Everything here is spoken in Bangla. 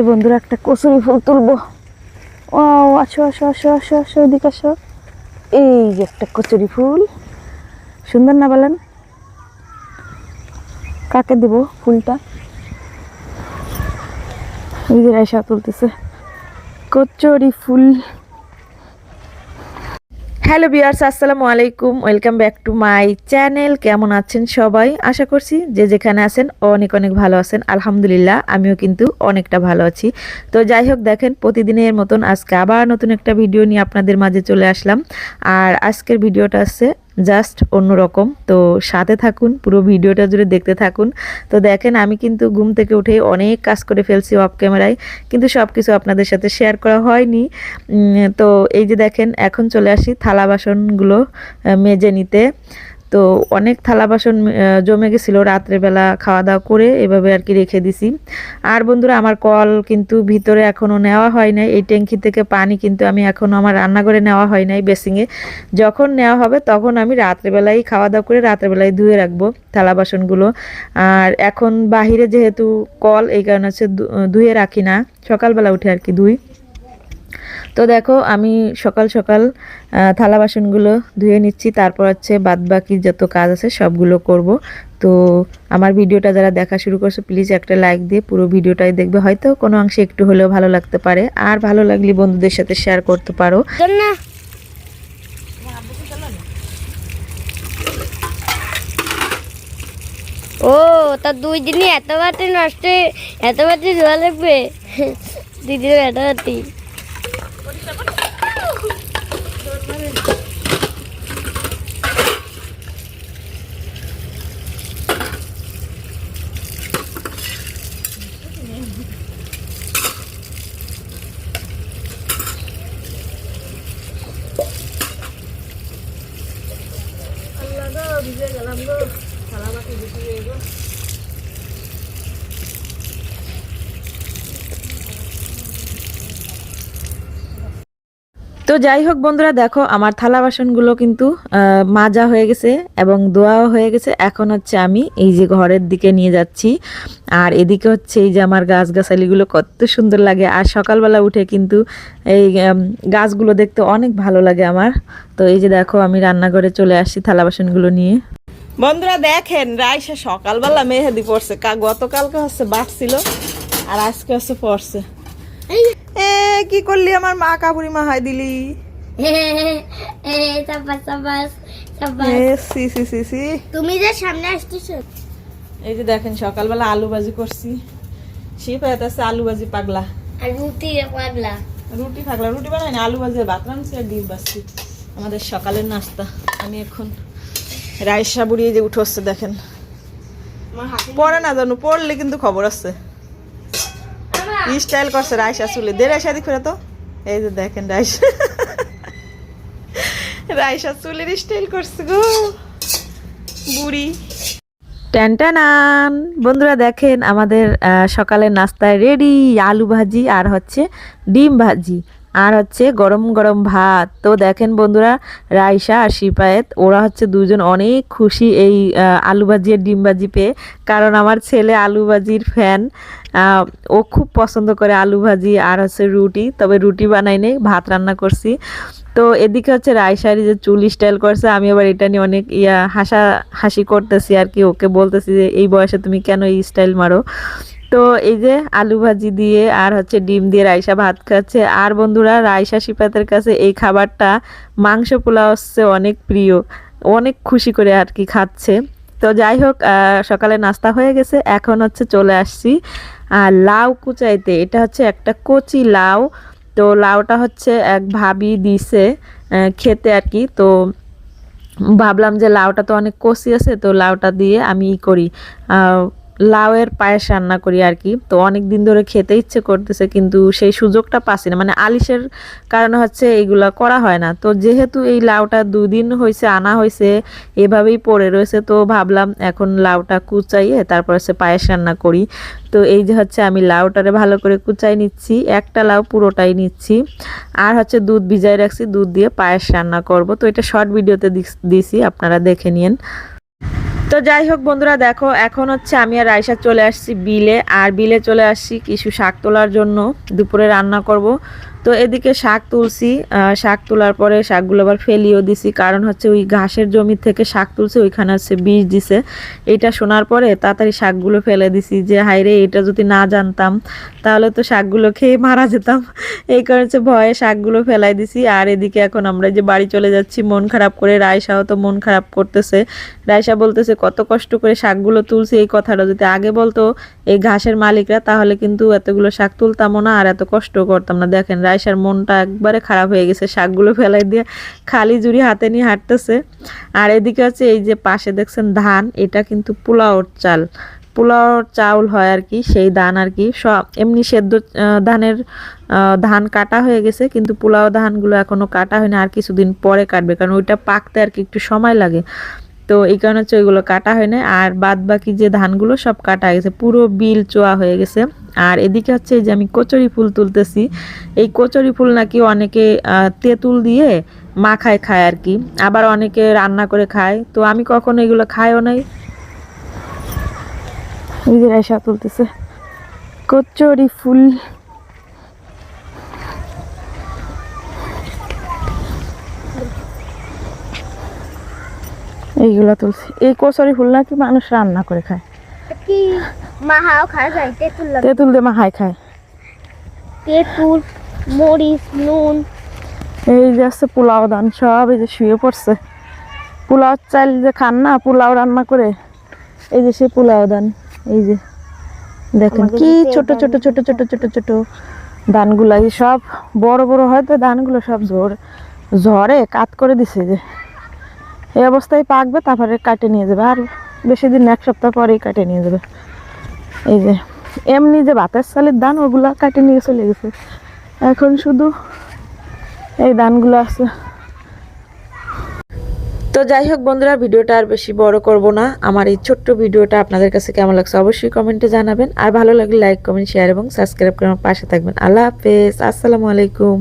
এই বন্ধুরা একটা কচুরি ফুল তুলবো। ও আসো আসো আসো আসো আসো ওইদিকে আসো। এই যে একটা কচুরি ফুল। সুন্দর না বলেন? কাকে দেব ফুলটা? এই যে তুলতেছে। কচুরি ফুল। হ্যালো বিয়ার্স আসসালামু আলাইকুম। Welcome back to my channel. কেমন আছেন সবাই? আশা করছি যে যেখানে আছেন অনেক অনেক ভালো আছেন। আলহামদুলিল্লাহ, আমিও কিন্তু অনেকটা ভালো আছি। তো যাই হোক, দেখেন, প্রতিদিনের মতন আজকে আবার নতুন একটা ভিডিও নিয়ে আপনাদের মাঝে চলে আসলাম। আর আজকের ভিডিওটা আছে জাস্ট অন্যরকম। তো সাথে থাকুন, পুরো ভিডিওটা জুড়ে দেখতে থাকুন। তো দেখেন, আমি কিন্তু ঘুম থেকে উঠে অনেক কাজ করে ফেলছি অফ ক্যামেরায় কিন্তু সব কিছু আপনাদের সাথে শেয়ার করা হয়নি। তো এই যে দেখেন, এখন চলে আসি থালা বাসনগুলো মেজে নিতে। তো অনেক থালা বাসন জমে গেছিল রাত্রেবেলা খাওয়া দাওয়া করে, এভাবে আর কি রেখে দিছি। আর বন্ধুরা, আমার কল কিন্তু ভিতরে এখনও নেওয়া হয় নাই। এই ট্যাঙ্কি থেকে পানি কিন্তু আমি এখনও আমার রান্নাঘরে নেওয়া হয় নাই বেসিংয়ে যখন নেওয়া হবে তখন আমি রাত্রেবেলাই খাওয়া দাওয়া করে রাত্রেবেলায় ধুয়ে রাখব থালা বাসনগুলো। আর এখন বাহিরে যেহেতু কল, এই কারণে হচ্ছে ধুয়ে রাখি না। সকালবেলা উঠে আর কি ধুই। তো দেখো, আমি সকাল সকাল থালা বাসনগুলো ধুয়ে নিচ্ছি। তারপর হচ্ছে বাদ বাকি যত কাজ আছে সবগুলো করব। তো আমার ভিডিওটা যারা দেখা শুরু করছে, প্লিজ একটা লাইক দিয়ে পুরো ভিডিওটাই দেখবে। হয়তো কোনো অংশে একটু হলেও ভালো লাগতে পারে। আর ভালো লাগলে বন্ধুদের সাথে শেয়ার করতে পারো। ও তা দুই দিনই এত বাতি নষ্ট এত বাতি ধোয়া লাগবে? দিদির এত বাতি তো যাই হোক বন্ধুরা, দেখো আমার থালা বাসনগুলো কিন্তু মাজা হয়ে গেছে এবং দোয়াও হয়ে গেছে। এখন হচ্ছে আমি এই যে ঘরের দিকে নিয়ে যাচ্ছি। আর এদিকে হচ্ছে এই যে আমার গাছগাছালিগুলো কত সুন্দর লাগে। আর সকালবেলা উঠে কিন্তু এই গাছগুলো দেখতে অনেক ভালো লাগে আমার। তো এই যে দেখো আমি রান্নাঘরে চলে আসছি থালা বাসনগুলো নিয়ে। বন্ধুরা দেখেন রাইসা সকালবেলা মেহেদি পড়ছে কা গতকালকে হচ্ছে বাড়ছিল আর আজকে হচ্ছে পড়ছে এ কি করলি আমার মা কাবুরি মা হাই দিলি? তুমি যে সামনে আসতেছো। এই যে দেখেন সকালবেলা আলু ভাজি করছি। শিপ হয়ে আছে আলু ভাজি পাগলা। রুটি পাগলা। রুটি পাগলা রুটি বানাই না আলু ভাজি আর ভাত রাঁধছি আর ডিম বাসছি আমাদের সকালের নাস্তা আমি এখন রাইসা বুড়িয়ে যে উঠে হচ্ছে দেখেন। পরে না জানো পড়লে কিন্তু খবর আছে। স্টাইল করছে রাইসা চুলে। দে রাইসা দিক তো। এই যে দেখেন রাইসা। রাইসা চুলের স্টাইল করছে গো। বুড়ি। ট্যানটানান বন্ধুরা দেখেন আমাদের আহ, সকালের নাস্তায় রেডি আলু ভাজি আর হচ্ছে ডিম ভাজি। আর হচ্ছে গরম গরম ভাত। তো দেখেন বন্ধুরা, রাইসা আর শিপায়েত ওরা হচ্ছে দুজন অনেক খুশি এই আলু ভাজি আর ডিম ভাজি পেয়ে। কারণ আমার ছেলে আলু ভাজির ফ্যান। ও খুব পছন্দ করে আলু ভাজি আর হচ্ছে রুটি। তবে রুটি বানাই নেই, ভাত রান্না করছি। তো এদিকে হচ্ছে রাইসারি যে চুল স্টাইল করছে, আমি আবার এটা নিয়ে অনেক ইয়া হাসা হাসি করতেছি আর কি। ওকে বলতেছি যে, এই বয়সে তুমি কেন এই স্টাইল মারো? তো এই যে আলু ভাজি দিয়ে আর হচ্ছে ডিম দিয়ে রাইসা ভাত খাচ্ছে। আর বন্ধুরা, রাইসা শিপাতের কাছে এই খাবারটা মাংস পোলাও হচ্ছে অনেক প্রিয়। অনেক খুশি করে আর কি খাচ্ছে। তো যাই হোক সকালে নাস্তা হয়ে গেছে। এখন হচ্ছে চলে আসছি আর লাউ কুচাইতে। এটা হচ্ছে একটা কচি লাউ। তো লাউটা হচ্ছে এক ভাবি দিছে খেতে আর কি। তো ভাবলাম যে লাউটা তো অনেক কষি আছে, তো লাউটা দিয়ে আমি ই করি। লাউয়ের পায়েস রান্না করি আর কি। তো অনেক দিন ধরে খেতে ইচ্ছে করতেছে, কিন্তু সেই সুযোগটা পাচ্ছি না মানে আলিশের কারণে হচ্ছে এইগুলা করা হয় না। তো যেহেতু এই লাউটা দুদিন হয়েছে আনা হয়েছে এভাবেই পড়ে রয়েছে, তো ভাবলাম এখন লাউটা কুচাইয়ে তারপর হচ্ছে পায়েস রান্না করি। তো এই যে হচ্ছে আমি লাউটারে ভালো করে কুচাই নিচ্ছি, একটা লাউ পুরোটাই নিচ্ছি। আর হচ্ছে দুধ ভিজাই রাখছি, দুধ দিয়ে পায়েস রান্না করব। তো এটা শর্ট ভিডিওতে দিছি, আপনারা দেখে নিন তো যাই হোক বন্ধুরা, দেখো, এখন হচ্ছে আমি আর রায়সা চলে আসছি বিলে, আর বিলে চলে আসছি কিছু শাক তোলার জন্য। দুপুরে রান্না করব। তো এদিকে শাক তুলছি শাক তোলার পরে শাকগুলো আবার ফেলিও দিছি। কারণ হচ্ছে ওই ঘাসের জমি থেকে শাক তুলছে, ওইখানে হচ্ছে বীজ দিছে। এটা শোনার পরে তাড়াতাড়ি শাকগুলো ফেলে দিছি যে হাইরে এটা যদি না জানতাম, তাহলে তো শাকগুলো খেয়ে মারা যেতাম। এই কারণে হচ্ছে ভয়ে শাকগুলো ফেলাই দিছি। আর এদিকে এখন আমরা যে বাড়ি চলে যাচ্ছি, মন খারাপ করে রায়সাও তো মন খারাপ করতেছে। রায়সা বলতেছে, কত কষ্ট করে শাকগুলো তুলছি, এই কথাটা যদি আগে বলতো এই ঘাসের মালিকরা, তাহলে কিন্তু এতগুলো শাক তুলতামও না, আর এত কষ্ট করতাম না। দেখেন রায়সার মনটা একবারে খারাপ হয়ে গেছে, শাকগুলো ফেলাই দিয়ে খালি জুড়ি হাতে নিয়ে হাঁটতেছে। আর এদিকে হচ্ছে এই যে পাশে দেখছেন ধান, এটা কিন্তু পোলাওর চাল। পোলাওর চাউল হয় আর কি, সেই ধান আর কি। সব এমনি সেদ্ধ ধানের ধান কাটা হয়ে গেছে, কিন্তু পোলাও ধানগুলো এখনও কাটা হয়নি, আর কিছুদিন পরে কাটবে, কারণ ওইটা পাকতে আর কি একটু সময় লাগে। তো এই কারণে হচ্ছে ওইগুলো কাটা হয় না আর বাদ বাকি যে ধানগুলো সব কাটা গেছে, পুরো বিল চোয়া হয়ে গেছে। আর এদিকে হচ্ছে এই যে আমি কচুরি ফুল তুলতেছি। এই কচুরি ফুল নাকি অনেকে তেঁতুল দিয়ে মাখায় খায় আর কি আবার অনেকে রান্না করে খায়। তো আমি কখনো এগুলো খাইও নাই। এসা তুলতেছে। কচুরি ফুল। এইগুলা তুলছি। এই কচুরি ফুল নাকি মানুষ রান্না করে খায়। মাহাও খাওয়া যায় তেঁতুল তেঁতুল দিয়ে মাহায় খায়। তেঁতুল মরিচ নুন। এই যে আছে পোলাও দান সব এই যে শুয়ে পড়ছে। পোলাও চাল যে খান না পোলাও রান্না করে এই যে সেই পোলাও দান এই যে। দেখেন কি ছোট ছোট ছোট ছোট ছোট ছোট ধানগুলা এই সব বড় বড় হয়তো ধানগুলো সব ঝড় ঝড়ে কাত করে দিছে যে। এই অবস্থায় পাকবে তারপরে কাটে নিয়ে যাবে আর বেশি দিন এক সপ্তাহ পরেই কাটে নিয়ে যাবে। এই যে, এমনি যে ভাতের চালের ধান ওগুলো কাটে নিয়ে চলে গেছে। এখন শুধু এই ধানগুলো আছে। তো যাই হোক বন্ধুরা, ভিডিওটা আর বেশি বড় করব না। আমার এই ছোট্ট ভিডিওটা আপনাদের কাছে কেমন লাগছে অবশ্যই কমেন্টে জানাবেন। আর ভালো লাগলে লাইক, কমেন্ট, শেয়ার এবং সাবস্ক্রাইব করে আমার পাশে থাকবেন। আল্লাহ হাফেজ, আসসালামু আলাইকুম।